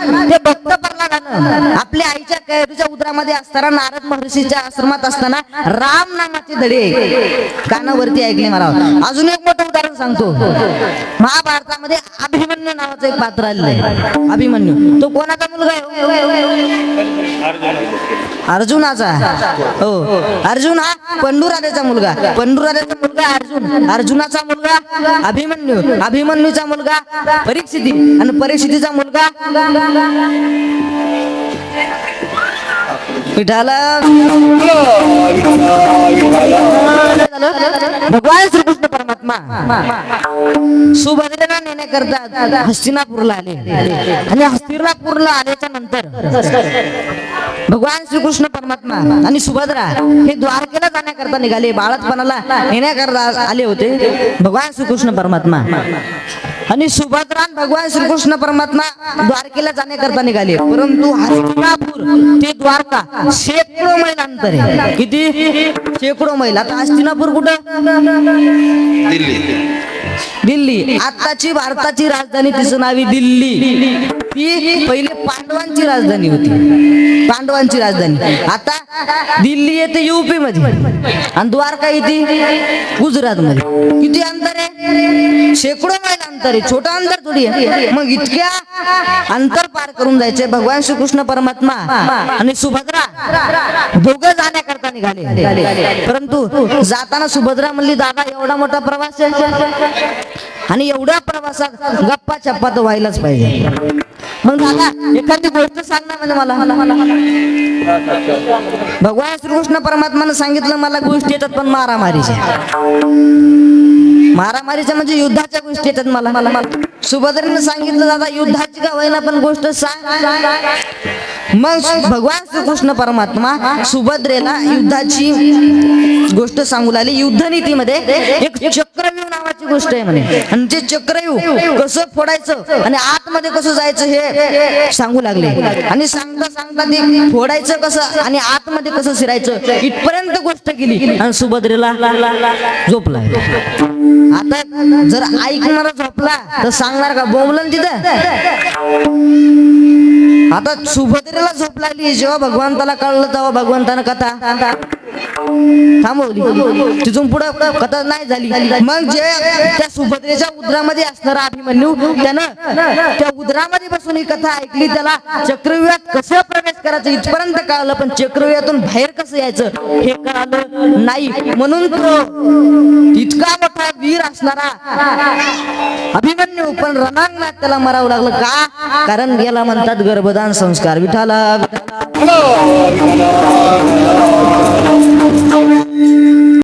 हे भक्त प्रल्हादानं आपल्या आईच्या कैरीच्या उदरामध्ये असताना नारद महर्षीच्या आश्रमात असताना राम नामाचे धडे कानावरती ऐकले मला. अजून एक मोठं उदाहरण सांगतो. महाभारतामध्ये अभिमन्यू नावाचं एक पात्र आलेलं आहे. अभिमन्यू. तो कोणाचा मुलगा आहे हो? अर्जुनाचा. हो. अर्जुन हा पंडुराजाचा मुलगा. पंडुराजाचा मुलगा अर्जुन. अर्जुनाचा मुलगा अभिमन्यू. अभिमन्यूचा मुलगा परीक्षिती. आणि परीक्षितीचा मुलगा विठाला भगवान श्रीकृष्ण परमात्मा. सुभद्रेला नेण्याकरता हस्तिनापूरला आले. आणि हस्तिनापूरला आल्याच्यानंतर भगवान श्रीकृष्ण परमात्मा आणि सुभद्रा हे द्वारकेला जाण्याकरता निघाले. बाळातपणाला नेण्याकरता आले होते. भगवान श्रीकृष्ण परमात्मा. आणि सुभद्रा भगवान श्रीकृष्ण परमात्मा द्वारकेला जाण्याकरता निघाले. परंतु हस्तिनापूर ते द्वारका शेकडो मैल अंतर आहे. किती? शेकडो मैल. आता हस्तिनापूर कुठं? दिल्ली. दिल्ली. आताची भारताची राजधानी तिचं नाव दिल्ली. ही पहिले पांडवांची राजधानी होती. पांडवांची राजधानी. आता दिल्ली येते युपी मध्ये आणि द्वारका येते गुजरात मध्ये किती अंतर आहे? शेकडो मैल अंतर आहे. छोटा अंतर थोडी आहे. मग इतक्या अंतर पार करून जायचे भगवान श्रीकृष्ण परमात्मा आणि सुभद्रा दोघ जाण्याकरता निघाले. परंतु जाताना सुभद्रा म्हणली दादा एवढा मोठा प्रवास आहे आणि एवढ्या प्रवासात गप्पा चप्पा तर व्हायलाच पाहिजे. मग दादा एखादी गोष्ट सांग ना म्हणजे मला. भगवान श्रीकृष्ण परमात्मानं सांगितलं मला गोष्टी येतात पण मारामारीच्या. मारामारीच्या म्हणजे युद्धाच्या गोष्टी येतात मला. मला मला सुभद्रेनं सांगितलं दादा युद्धाची का होईना पण गोष्ट सांग. मग भगवान श्रीकृष्ण परमात्मा सुभद्रेला युद्धाची गोष्ट सांगू लागली. युद्धनीतीमध्ये एक चक्रव्यूह नावाची गोष्ट आहे म्हणे. आणि ते चक्रव्यूह कसं फोडायचं आणि आतमध्ये कसं जायचं हे सांगू लागले. आणि सांगता सांगता ते फोडायचं कसं आणि आतमध्ये कसं शिरायचं इथपर्यंत गोष्ट केली. आणि सुभद्रेला झोपला. आता जर ऐकणारा झोपला तर सांगणार का? बोंबलन तिथं. आता सुभद्रेला झोप लागली. जेव्हा भगवंताला कळलं तेव्हा भगवंतानं कथा थांबवली तिथून पुढे कथा नाही झाली. मग जे त्या सुभद्रेच्या उदरामध्ये असणारा अभिमन्यू त्यानं त्या उदरामध्ये बसून ही कथा ऐकली. त्याला चक्रव्यूहात कसं प्रवेश करायचं इथपर्यंत कळलं पण चक्रव्यूहातून बाहेर कसं यायचं हे कळालं नाही. म्हणून तो इतका मोठा वीर असणारा अभिमन्यू पण रणांगणात त्याला मरावं लागलं. का? कारण याला म्हणतात गर्भदान संस्कार विठाला विठाला Thank you.